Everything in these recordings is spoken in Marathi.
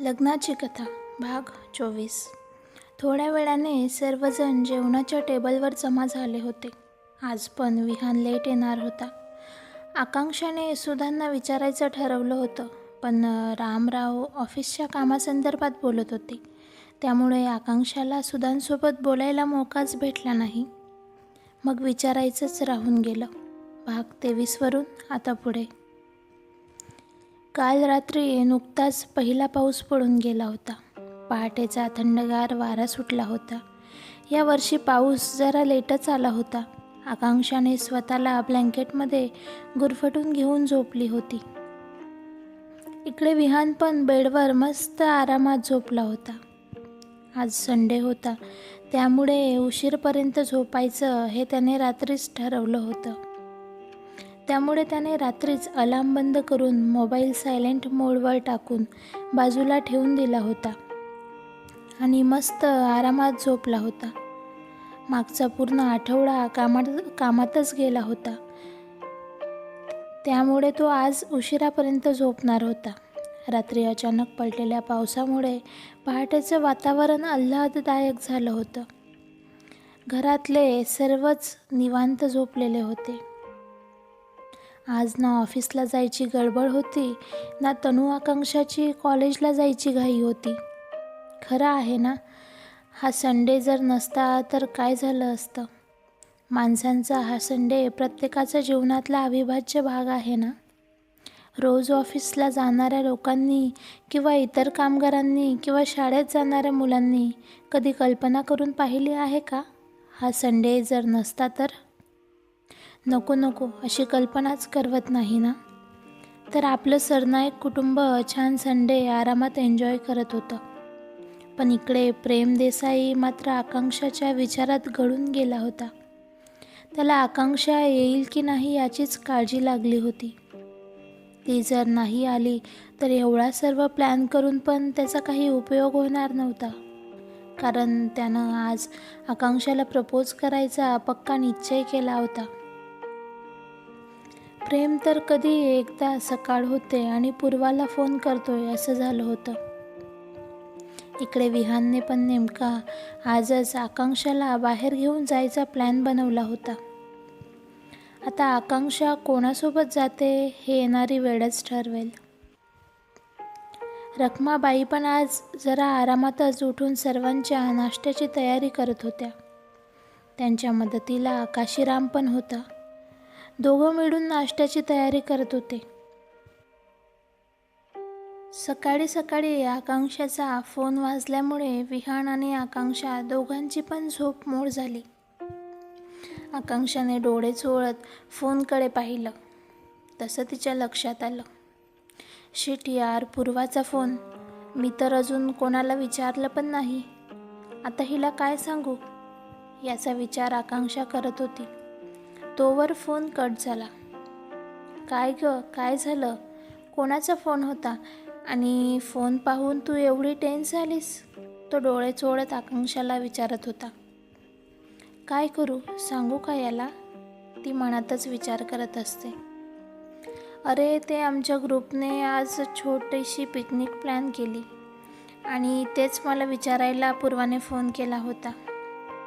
लग्नाची कथा भाग चोवीस. थोड्या वेळाने सर्वजण जेवणाच्या टेबलवर जमा झाले होते. आज पण विहान लेट येणार होता. आकांक्षाने सुधांना विचारायचं ठरवलं होतं पण रामराव ऑफिसच्या कामासंदर्भात बोलत होते. त्यामुळे आकांक्षाला सुधांसोबत बोलायला मोकाच भेटला नाही. मग विचारायचंच राहून गेलं. भाग तेवीसवरून आता पुढे. काल रात्री नुकताच पहिला पाऊस पडून गेला होता. पहाटेचा थंडगार वारा सुटला होता. या वर्षी पाऊस जरा लेटच आला होता. आकांक्षाने स्वतःला ब्लँकेटमध्ये गुरफटून घेऊन झोपली होती. इकडे विहान पण बेडवर मस्त आरामात झोपला होता. आज संडे होता. त्यामुळे उशीरपर्यंत झोपायचं हे त्याने रात्रीच ठरवलं होतं. त्यामुळे त्याने रात्रीच अलार्म बंद करून मोबाईल सायलेंट मोडवर टाकून बाजूला ठेवून दिला होता आणि मस्त आरामात झोपला होता. मागचा पूर्ण आठवडा कामात कामातच गेला होता. त्यामुळे तो आज उशिरापर्यंत झोपणार होता. रात्री अचानक पडलेल्या पावसामुळे पहाटेचं वातावरण आल्हाददायक झालं होतं. घरातले सर्वच निवांत झोपलेले होते. आज ना ऑफिसला जायची गडबड होती ना तनू आकांक्षाची कॉलेजला जायची घाई होती. खरं आहे ना हा संडे जर नसता तर काय झालं असतं? माणसांचा हा संडे प्रत्येकाच्या जीवनातला अविभाज्य भाग आहे ना? रोज ऑफिसला जाणाऱ्या लोकांनी किंवा इतर कामगारांनी किंवा शाळेत जाणाऱ्या मुलांनी कधी कल्पना करून पाहिली आहे का? हा संडे जर नसता तर? नको नको अशी कल्पनाच करवत नाही ना? तर आपलं सरनायक कुटुंब छान संडे आरामात एन्जॉय करत होतं. पण इकडे प्रेम देसाई मात्र आकांक्षाच्या विचारात गळून गेला होता. त्याला आकांक्षा येईल की नाही याचीच काळजी लागली होती. ती जर नाही आली तर एवढा सर्व प्लॅन करून पण त्याचा काही उपयोग होणार नव्हता. कारण त्यानं आज आकांक्षाला प्रपोज करायचा पक्का निश्चय केला होता. प्रेम तर कधी एकदा सकाळ होते आणि पूर्वाला फोन करतोय असं झालं होतं. इकडे विहानने पण नेमका आजच आकांक्षाला बाहेर घेऊन जायचा प्लॅन बनवला होता. आता आकांक्षा कोणासोबत जाते हे येणारी वेळच ठरवेल. रखमाबाई पण आज जरा आरामातच उठून सर्वांच्या नाश्त्याची तयारी करत होत्या. त्यांच्या मदतीला काशीराम पण होता. दोघं मिळून नाश्त्याची तयारी करत होते. सकाळी सकाळी आकांक्षाचा फोन वाजल्यामुळे विहान आणि आकांक्षा दोघांची पण झोप मोड झाली. आकांक्षाने डोळे चोळत फोनकडे पाहिलं. तसं तिच्या लक्षात आलं. शिट यार पूर्वाचा फोन. मी तर अजून कोणाला विचारलं पण नाही. आता हिला काय सांगू? याचा विचार आकांक्षा करत होती. तोवर फोन कट झाला. काय गं? काय झालं? कोणाचा फोन होता? आणि फोन पाहून तू एवढी टेन्स झालीस? तो डोळे चोळत आकांक्षाला विचारत होता. काय करू? सांगू का याला? ती मनातच विचार करत असते. अरे ते आमच्या ग्रुपने आज छोटीशी पिकनिक प्लॅन केली आणि तेच मला विचारायला पूर्वाने फोन केला होता.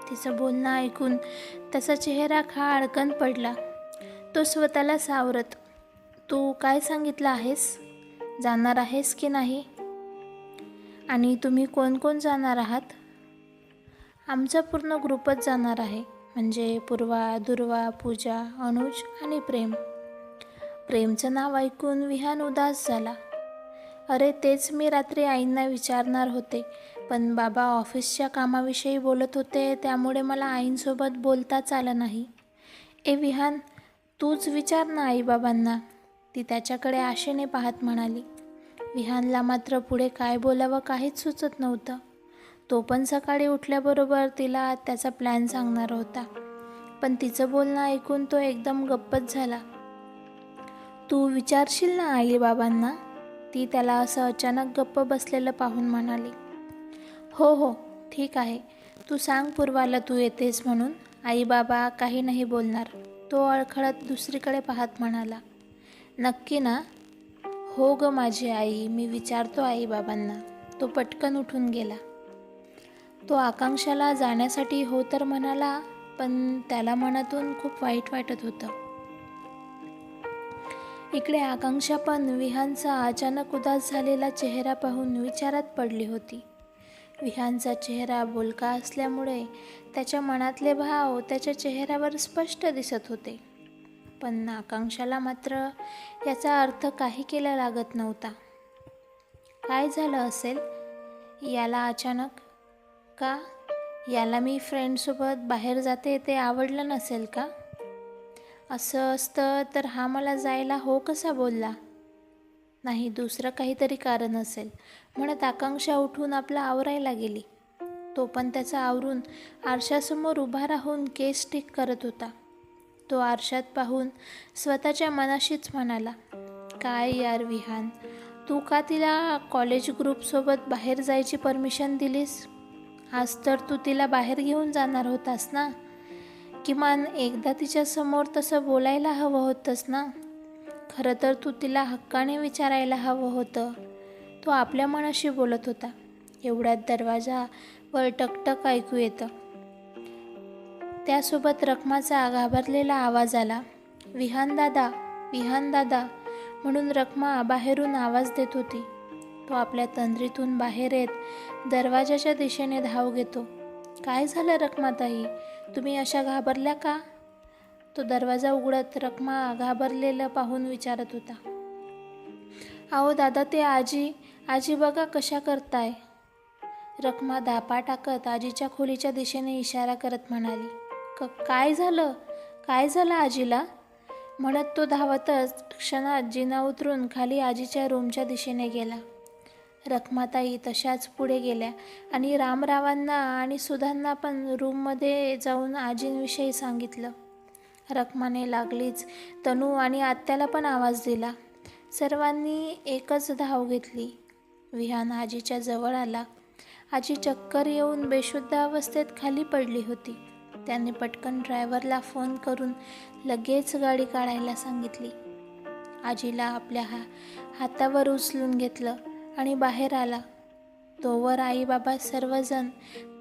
तिचं बोलणं ऐकून त्याचा चेहरा खा अडकन पडला. तो स्वतःला सावरत तू काय सांगितलं आहेस? जाणार आहेस की नाही? आणि तुम्ही कोण कोण जाणार आहात? आमचा पूर्ण ग्रुपच जाणार आहे म्हणजे पूर्वा दुर्वा पूजा अनुज आणि प्रेम. प्रेमचं नाव ऐकून विहान उदास झाला. अरे तेच मी रात्री आईंना विचारणार होते. पण बाबा ऑफिसच्या कामाविषयी बोलत होते त्यामुळे मला आईंसोबत बोलताच आलं नाही. ए विहान तूच विचार ना आईबाबांना ती त्याच्याकडे आशेने पाहत म्हणाली. विहानला मात्र पुढे काय बोलावं काहीच सुचत नव्हतं. तो पण सकाळी उठल्याबरोबर तिला त्याचा प्लॅन सांगणार होता. पण तिचं बोलणं ऐकून तो एकदम गप्पच झाला. तू विचारशील ना आईबाबांना? ती त्याला असं अचानक गप्प बसलेलं पाहून म्हणाली. हो हो ठीक आहे. तू सांग पूर्वाला तू येतेस म्हणून. आई बाबा काही नाही बोलणार. तो अळखळत दुसरीकडे पाहत म्हणाला नक्की ना? हो ग माझी आई मी विचारतो आई बाबांना तो पटकन उठून गेला. तो आकांक्षाला जाण्यासाठी हो तर म्हणाला पण त्याला मनातून खूप वाईट वाटत होतं. इकडे आकांक्षा पण विहानचा अचानक उदास झालेला चेहरा पाहून विचारात पडली होती. विहानचा चेहरा बोलका असल्यामुळे त्याच्या मनातले भाव त्याच्या चेहऱ्यावर स्पष्ट दिसत होते. पण आकांक्षाला मात्र याचा अर्थ काही केला लागत नव्हता. काय झालं असेल? याला अचानक का? याला मी फ्रेंडसोबत बाहेर जाते ते आवडलं नसेल का? असं असतं तर हा मला जायला हो कसा बोलला? नाही दुसरं काहीतरी कारण असेल. म्हणत आकांक्षा उठून आपला आवरायला गेली. तो पण त्याचा आवरून आरशासमोर उभा राहून केस टिक करत होता. तो आरशात पाहून स्वतःच्या मनाशीच म्हणाला काय यार विहान तू का तिला कॉलेज ग्रुपसोबत बाहेर जायची परमिशन दिलीस? आज तर तू तिला बाहेर घेऊन जाणार होतास ना? किमान एकदा तिच्यासमोर तसं बोलायला हवं होतंस ना? खरं तर तू तिला हक्काने विचारायला हवं होतं. तो आपल्या मनाशी बोलत होता. एवढ्यात दरवाजा वर टकटक ऐकू येतं. त्यासोबत रखमाचा घाबरलेला आवाज आला. विहान दादा विहान दादा म्हणून रखमा बाहेरून आवाज देत होती. तो आपल्या तंद्रीतून बाहेर येत दरवाजाच्या दिशेने धाव घेतो. काय झालं रखमाताई? तुम्ही अशा घाबरल्या का? तो दरवाजा उघडत रखमा घाबरलेलं पाहून विचारत होता. अहो दादा ते आजी आजी बघा कशा करताय. रखमा धापा टाकत आजीच्या खोलीच्या दिशेने इशारा करत म्हणाली क काय झालं? काय झालं आजीला? म्हणत तो धावतच क्षणात जिना उतरून खाली आजीच्या रूमच्या दिशेने गेला. रखमाताई तशाच पुढे गेल्या आणि रामरावांना आणि सुधांना पण रूममध्ये जाऊन आजींविषयी सांगितलं. रखमाने लागलीच. तनू आणि आत्याला पण आवाज दिला. सर्वांनी एकच धाव घेतली. विहान आजीच्या जवळ आला. आजी चक्कर येऊन बेशुद्ध अवस्थेत खाली पडली होती. त्यांनी पटकन ड्रायव्हरला फोन करून लगेच गाडी काढायला सांगितली. आजीला आपल्या हा हातावर उचलून घेतलं आणि बाहेर आला. तोवर आईबाबा सर्वजण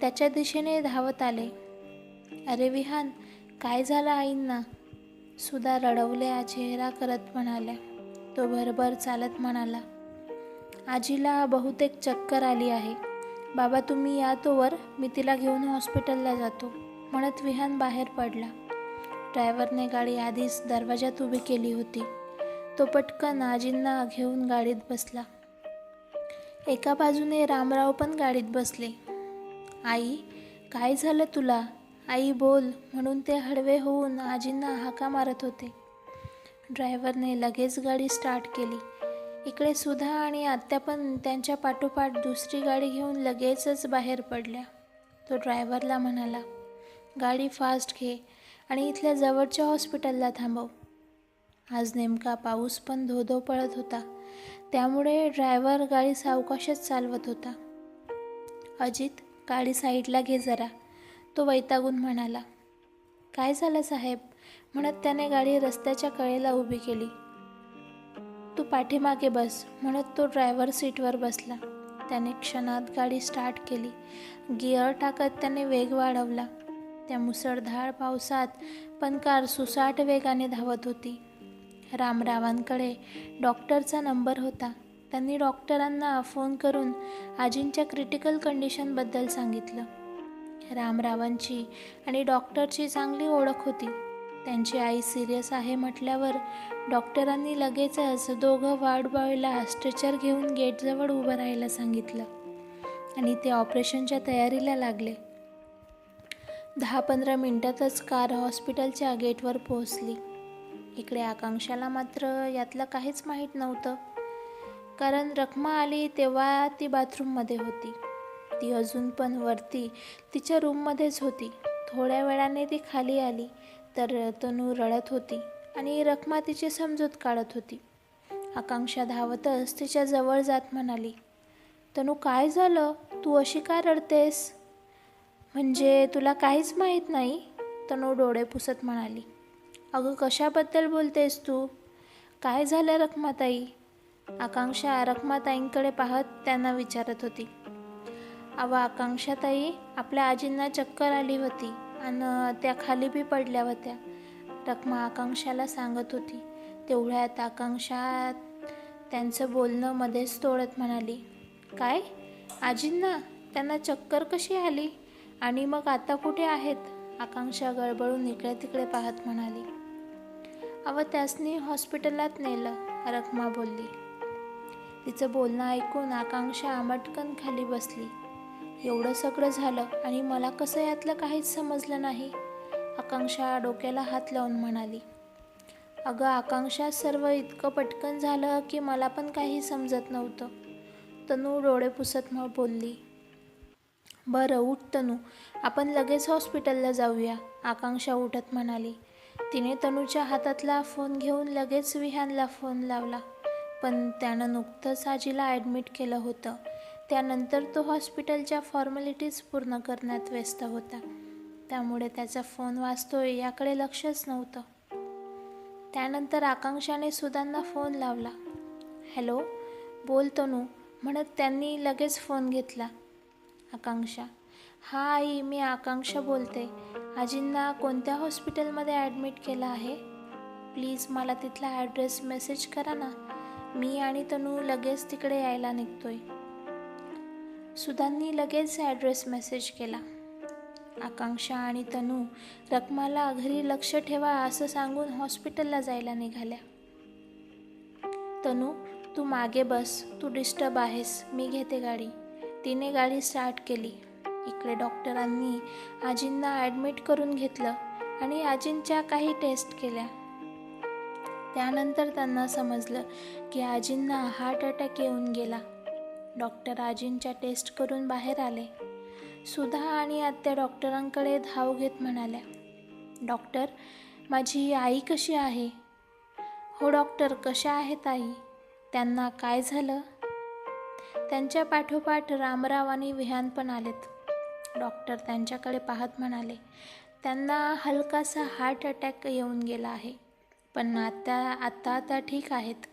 त्याच्या दिशेने धावत आले. अरे विहान काय झालं आईंना? सुधा रडवल्या चेहरा करत म्हणाल्या. तो भरभर चालत म्हणाला आजीला बहुतेक चक्कर आली आहे. बाबा तुम्ही या तोवर मी तिला घेऊन हॉस्पिटलला जातो. म्हणत विहान बाहेर पडला. ड्रायव्हरने गाडी आधीच दरवाजात उभी केली होती. तो पटकन आजींना घेऊन गाडीत बसला. एका बाजूने रामराव पण गाडीत बसले. आई काय झालं तुला? आई बोल म्हणून ते हळवे होऊन आजींना हाका मारत होते. ड्रायव्हरने लगेच गाडी स्टार्ट केली. इकडे सुधा आणि आत्या पण त्यांच्या पाठोपाठ दुसरी गाडी घेऊन लगेचच बाहेर पडल्या. तो ड्रायव्हरला म्हणाला गाडी फास्ट घे आणि इथल्या जवळच्या हॉस्पिटलला थांबव. आज नेमका पाऊस पण धोधो पडत होता. त्यामुळे ड्रायव्हर गाडी सावकाशच चालवत होता. अजित गाडी साईडला घे जरा. तो वैतागून म्हणाला काय झालं साहेब? म्हणत त्याने गाडी रस्त्याच्या कडेला उभी केली. तू पाठीमागे बस म्हणत तो ड्रायव्हर सीटवर बसला. त्याने क्षणात गाडी स्टार्ट केली. गिअर टाकत त्याने वेग वाढवला. त्या मुसळधार पावसात पण कार सुसाट वेगाने धावत होती. रामरावांकडे डॉक्टरचा नंबर होता. त्यांनी डॉक्टरांना फोन करून आजींच्या क्रिटिकल कंडिशनबद्दल सांगितलं. रामरावांची आणि डॉक्टरची चांगली ओळख होती. त्यांची आई सिरियस आहे म्हटल्यावर डॉक्टरांनी लगेचच दोघं वार्ड स्ट्रेचर घेऊन गेटजवळ उभं राहायला सांगितलं आणि ते ऑपरेशनच्या तयारीला लागले. दहा पंधरा मिनटातच कार हॉस्पिटलच्या गेटवर पोहोचली. इकडे आकांक्षाला मात्र यातलं काहीच माहीत नव्हतं. कारण रखमा आली तेव्हा ती बाथरूममध्ये होती. ती अजून पण वरती तिच्या रूममध्येच होती. थोड्या वेळाने ती खाली आली तर तनू रडत होती आणि रखमा तिची समजूत काढत होती. आकांक्षा धावतच तिच्या जवळ जात म्हणाली तनू काय झालं? तू अशी का रडतेस? म्हणजे तुला काहीच माहीत नाही? तनू डोळे पुसत म्हणाली अगं कशाबद्दल बोलतेस तू? काय झालं रखमाताई? आकांक्षा रखमाताईंकडे पाहत त्यांना विचारत होती. अव आकांक्षाताई आपल्या आजींना चक्कर आली होती आणि त्या खाली बी पडल्या होत्या. रखमा आकांक्षाला सांगत होती. तेवढ्यात आकांक्षा त्यांचं बोलणं मध्येच तोडत म्हणाली काय? आजींना? त्यांना चक्कर कशी आली? आणि मग आता कुठे आहेत? आकांक्षा गडबडून इकडे तिकडे पाहत म्हणाली. अव त्यासनी हॉस्पिटलात नेलं रखमा बोलली. तिचं बोलणं ऐकून आकांक्षा आमटकन खाली बसली. एवढं सगळं झालं आणि मला कसं यातलं काहीच समजलं नाही. आकांक्षा डोक्याला हात लावून म्हणाली अगं आकांक्षा सर्व इतकं पटकन झालं की मला पण काही समजत नव्हतं. तनू डोळे पुसत मग बोलली बरं उठ तनू आपण लगेच हॉस्पिटलला जाऊया. आकांक्षा उठत म्हणाली तिने तनूच्या हातातला फोन घेऊन लगेच विहानला फोन लावला पण त्यानं नुकतंच आजीला ॲडमिट केलं होतं. त्यानंतर तो हॉस्पिटलच्या फॉर्मॅलिटीज पूर्ण करण्यात व्यस्त होता. त्यामुळे त्याचा फोन वाचतोय याकडे लक्षच नव्हतं. त्यानंतर आकांक्षाने सुदांना फोन लावला. हॅलो बोल तनू म्हणत त्यांनी लगेच फोन घेतला. आकांक्षा. हा आई मी आकांक्षा बोलते. आजींना कोणत्या हॉस्पिटलमध्ये ॲडमिट केलं आहे? प्लीज मला तिथला ॲड्रेस मेसेज करा ना. मी आणि तनू लगेच तिकडे यायला निघतोय. सुधांनी लगेच ॲड्रेस मेसेज केला. आकांक्षा आणि तनू रकमाला घरी लक्ष ठेवा असं सांगून हॉस्पिटलला जायला निघाल्या. तनू तू मागे बस तू डिस्टर्ब आहेस मी घेते गाडी. तिने गाडी स्टार्ट केली. इकडे डॉक्टरांनी आजींना ॲडमिट करून घेतलं आणि आजींच्या काही टेस्ट केल्या. त्यानंतर त्यांना समजलं की आजींना हार्ट अटॅक येऊन गेला. डॉक्टर आजींच्या टेस्ट करून बाहेर आले. सुधा आणि आत्या डॉक्टरांकडे धाव घेत म्हणाल्या डॉक्टर माझी आई कशी आहे? हो डॉक्टर कशा आहेत आई? त्यांना काय झालं? त्यांच्या पाठोपाठ रामराव आणि विहान पण आलेत. डॉक्टर त्यांच्याकडे पाहत म्हणाले त्यांना हलकासा हार्ट अटॅक येऊन गेला आहे. पण आता आता त्या ठीक आहेत.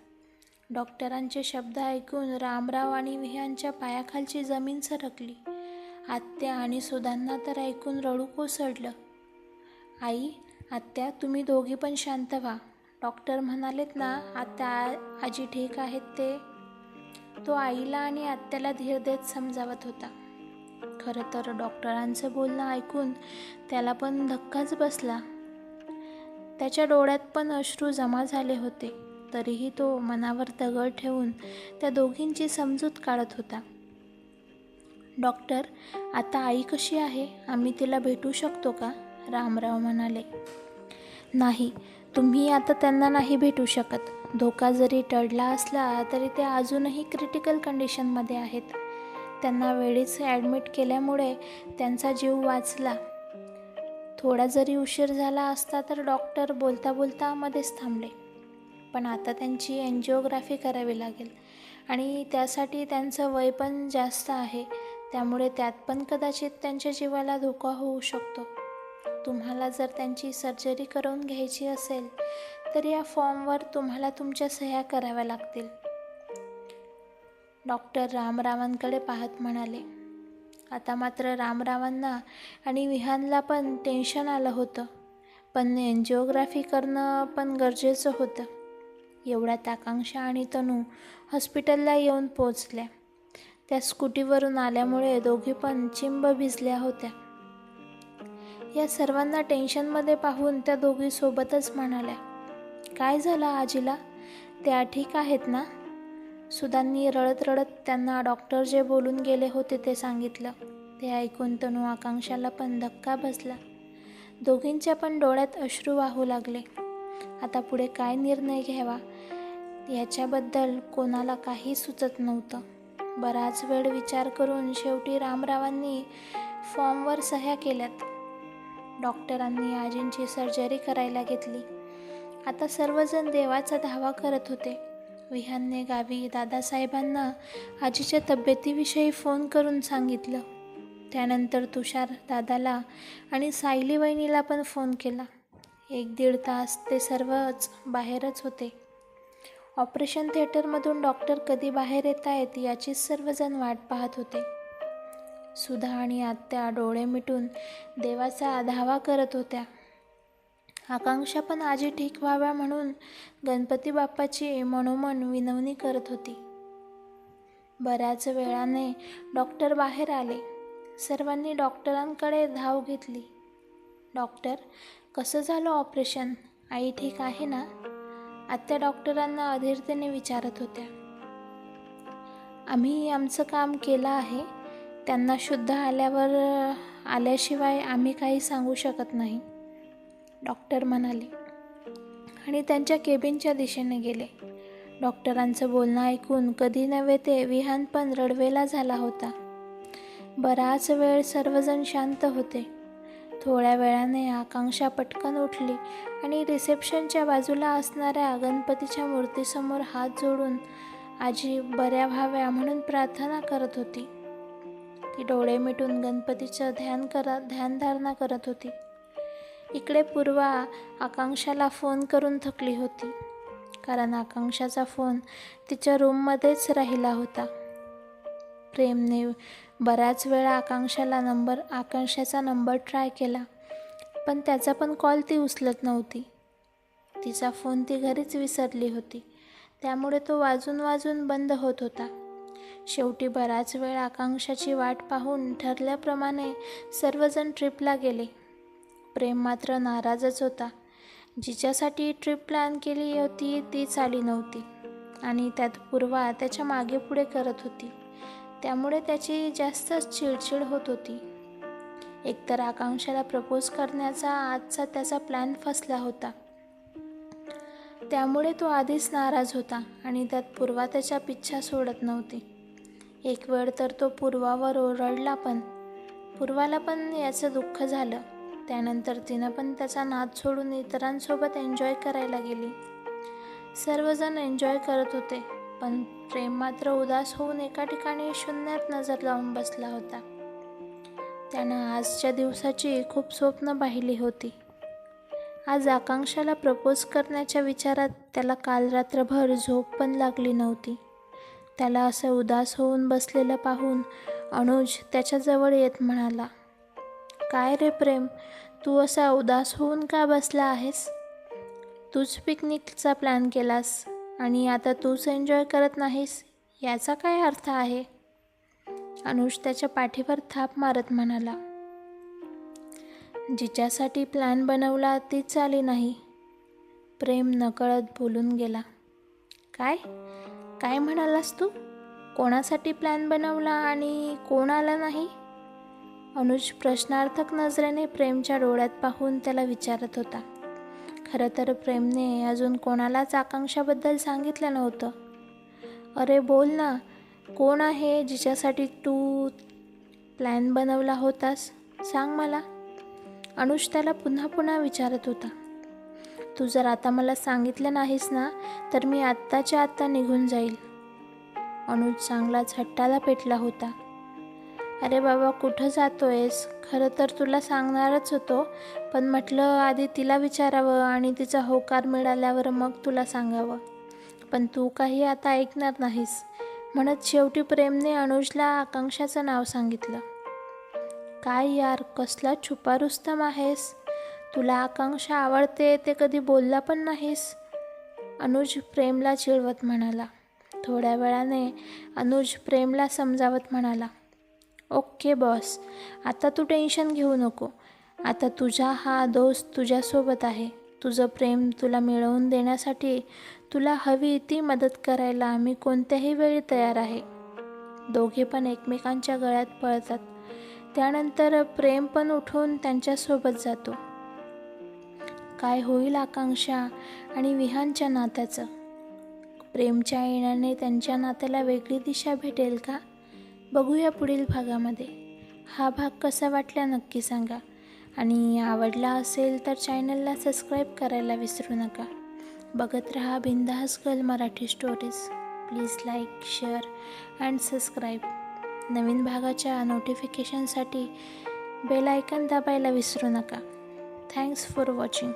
डॉक्टरांचे शब्द ऐकून रामराव आणि विह्यांच्या पायाखालची जमीन सरकली. आत्या आणि सुधांना तर ऐकून रडू कोसळलं. आई आत्या तुम्ही दोघी पण शांत व्हा. डॉक्टर म्हणालेत ना आत्या आजी ठीक आहेत ते? तो आईला आणि आत्याला धीर देत समजावत होता. खरं तर डॉक्टरांचं बोलणं ऐकून त्याला पण धक्काच बसला. त्याच्या डोळ्यात पण अश्रू जमा झाले होते. तरीही तो मनावर दगड ठेवून त्या दोघींची समजूत काढत होता. डॉक्टर आता आई कशी आहे? आम्ही तिला भेटू शकतो का? रामराव म्हणाले. नाही तुम्ही आता त्यांना नाही भेटू शकत. धोका जरी टळला असला तरी ते अजूनही क्रिटिकल कंडिशनमध्ये आहेत. त्यांना वेळीच ॲडमिट केल्यामुळे त्यांचा जीव वाचला. थोडा जरी उशीर झाला असता तर डॉक्टर बोलता बोलता मध्येच थांबले. पण आता त्यांची एन्जिओग्राफी करावी लागेल. आणि त्यासाठी त्यांचं वय पण जास्त आहे. त्यामुळे त्यात पण कदाचित त्यांच्या जीवाला धोका होऊ शकतो. तुम्हाला जर त्यांची सर्जरी करून घ्यायची असेल तर या फॉर्मवर तुम्हाला तुमच्या सह्या कराव्या लागतील. डॉक्टर रामरावांकडे पाहत म्हणाले आता मात्र रामरावांना आणि विहानला पण टेन्शन आलं होतं. पण एन्जिओग्राफी करणं पण गरजेचं होतं. एवढ्यात आकांक्षा आणि तनू हॉस्पिटलला येऊन पोचल्या त्या स्कूटीवरून आल्यामुळे दोघी पण चिंब भिजल्या होत्या. या सर्वांना टेन्शनमध्ये पाहून त्या दोघी सोबतच म्हणाल्या काय झालं आजीला? त्या ठीक आहेत ना? सुधांनी रडत रडत त्यांना डॉक्टर जे बोलून गेले होते ते सांगितलं. ते ऐकून तनू आकांक्षाला पण धक्का बसला. दोघींच्या पण डोळ्यात अश्रू वाहू लागले. आता पुढे काय निर्णय घ्यावा? याच्याबद्दल कोणाला काही सुचत नव्हतं. बराच वेळ विचार करून शेवटी रामरावांनी फॉर्मवर सह्या केल्यात. डॉक्टरांनी आजींची सर्जरी करायला घेतली. आता सर्वजण देवाचा धावा करत होते. विहानने गावी दादासाहेबांना आजीच्या तब्येतीविषयी फोन करून सांगितलं. त्यानंतर तुषार दादाला आणि सायली वहिनीला पण फोन केला. एक दीड तास ते सर्वच बाहेरच होते. ऑपरेशन थिएटरमधून डॉक्टर कधी बाहेर येत आहेत याचीच सर्वजण वाट पाहत होते. सुधा आणि आत्या डोळे मिटून देवाचा धावा करत होत्या. आकांक्षा पण आजी ठीक व्हाव्या म्हणून गणपती बाप्पाची मनोमन विनवणी करत होती. बऱ्याच वेळाने डॉक्टर बाहेर आले. सर्वांनी डॉक्टरांकडे धाव घेतली. डॉक्टर कसं झालं ऑपरेशन? आई ठीक आहे ना? आत्या डॉक्टरांना अधीरतेने विचारत होत्या. आम्ही आमचं काम केलं आहे. त्यांना शुद्ध आल्यावर आल्याशिवाय आम्ही काही सांगू शकत नाही डॉक्टर म्हणाले. आणि त्यांच्या केबिनच्या दिशेने गेले. डॉक्टरांचं बोलणं ऐकून कधी नव्हे ते विहान पण रडवेला झाला होता. बराच वेळ सर्वजण शांत होते. थोड्या वेळाने आकांक्षा पटकन उठली आणि रिसेप्शनच्या बाजूला असणाऱ्या गणपतीच्या मूर्तीसमोर हात जोडून आजी बऱ्या व्हाव्या म्हणून प्रार्थना करत होती. ती डोळे मिटून गणपतीचं ध्यान करत ध्यानधारणा करत होती. इकडे पूर्वा आकांक्षाला फोन करून थकली होती. कारण आकांक्षाचा फोन तिच्या रूममध्येच राहिला होता. प्रेमने बऱ्याच वेळा आकांक्षाला नंबर आकांक्षाचा नंबर ट्राय केला. पण त्याचा पण कॉल ती उचलत नव्हती. तिचा फोन ती घरीच विसरली होती. त्यामुळे तो वाजून वाजून बंद होत होता. शेवटी बराच वेळ आकांक्षाची वाट पाहून ठरल्याप्रमाणे सर्वजण ट्रिपला गेले. प्रेम मात्र नाराजच होता. जिच्यासाठी ट्रिप प्लॅन केली होती ती चाली नव्हती. आणि त्यात पूर्वा त्याच्यामागे पुढे करत होती. त्यामुळे त्याची जास्तच चिडचिड होत होती. एकतर आकांक्षाला प्रपोज करण्याचा आजचा त्याचा प्लॅन फसला होता. त्यामुळे तो आधीच नाराज होता आणि त्यात पूर्वा त्याच्या पिच्छा सोडत नव्हती. एक वेळ तर तो पूर्वावर ओरडला पण. पूर्वाला पण याचं दुःख झालं. त्यानंतर तिनं पण त्याचा नाद सोडून इतरांसोबत एन्जॉय करायला गेली. सर्वजण एन्जॉय करत होते. पण प्रेम मात्र उदास होऊन एका ठिकाणी शून्यात नजर लावून बसला होता. त्यानं आजच्या दिवसाची खूप स्वप्न पाहिली होती. आज आकांक्षाला प्रपोज करण्याच्या विचारात त्याला काल रात्रभर झोप पण लागली नव्हती. त्याला असं उदास होऊन बसलेलं पाहून अनुज त्याच्याजवळ येत म्हणाला काय रे प्रेम तू असा उदास होऊन का बसला आहेस? तूच पिकनिकचा प्लॅन केलास. आणि आता तूच एन्जॉय करत नाहीस याचा काय अर्थ आहे? अनुज त्याच्या पाठीवर थाप मारत म्हणाला. जिच्यासाठी प्लॅन बनवला तीच आली नाही. प्रेम नकळत बोलून गेला. काय? काय म्हणालास तू? कोणासाठी प्लॅन बनवला आणि कोण आला नाही? अनुज प्रश्नार्थक नजरेने प्रेमच्या डोळ्यात पाहून त्याला विचारत होता. खरं तर प्रेमने अजून कोणालाच आकांक्षाबद्दल सांगितलं नव्हतं. अरे बोल ना कोण आहे जिच्यासाठी तू प्लॅन बनवला होतास? सांग मला. अनुज त्याला पुन्हा पुन्हा विचारत होता. तू जर आता मला सांगितलं नाहीस ना तर मी आत्ताच्या आत्ता निघून जाईल. अनुज चांगलाच हट्टाला पेटला होता. अरे बाबा कुठं जातोयस? खरं तर तुला सांगणारच होतो. पण म्हटलं आधी तिला विचारावं आणि तिचा होकार मिळाल्यावर मग तुला सांगावं. पण तू काही आता ऐकणार नाहीस. म्हणत शेवटी प्रेमने अनुजला आकांक्षाचं नाव सांगितलं. काय यार कसला छुपा रुस्तम आहेस? तुला आकांक्षा आवडते ते कधी बोलला पण नाहीस? अनुज प्रेमला चिळवत म्हणाला. थोड्या वेळाने अनुज प्रेमला समजावत म्हणाला. Okay boss. आता तू टेन्शन घेऊ नको. आता तुझा हा दोस्त तुझ्यासोबत आहे. तुझं प्रेम तुला मिळवून देण्यासाठी तुला हवी ती मदत करायला आम्ही कोणत्याही वेळी तयार आहे. दोघे पण एकमेकांच्या गळ्यात पळतात. त्यानंतर प्रेम पण उठून त्यांच्यासोबत जातो. काय होईल आकांक्षा आणि विहानच्या नात्याचं? प्रेमच्या येण्याने त्यांच्या नात्याला वेगळी दिशा भेटेल का? बघूया पुढील भागामध्ये. हा भाग कसा वाटला नक्की सांगा. आणि आवडला असेल तर चॅनलला सबस्क्राईब करायला विसरू नका. बघत रहा Bindass girl Marathi stories please like share and subscribe नवीन भागाच्या नोटिफिकेशनसाठी बेल आयकन दाबायला विसरू नका. Thanks for watching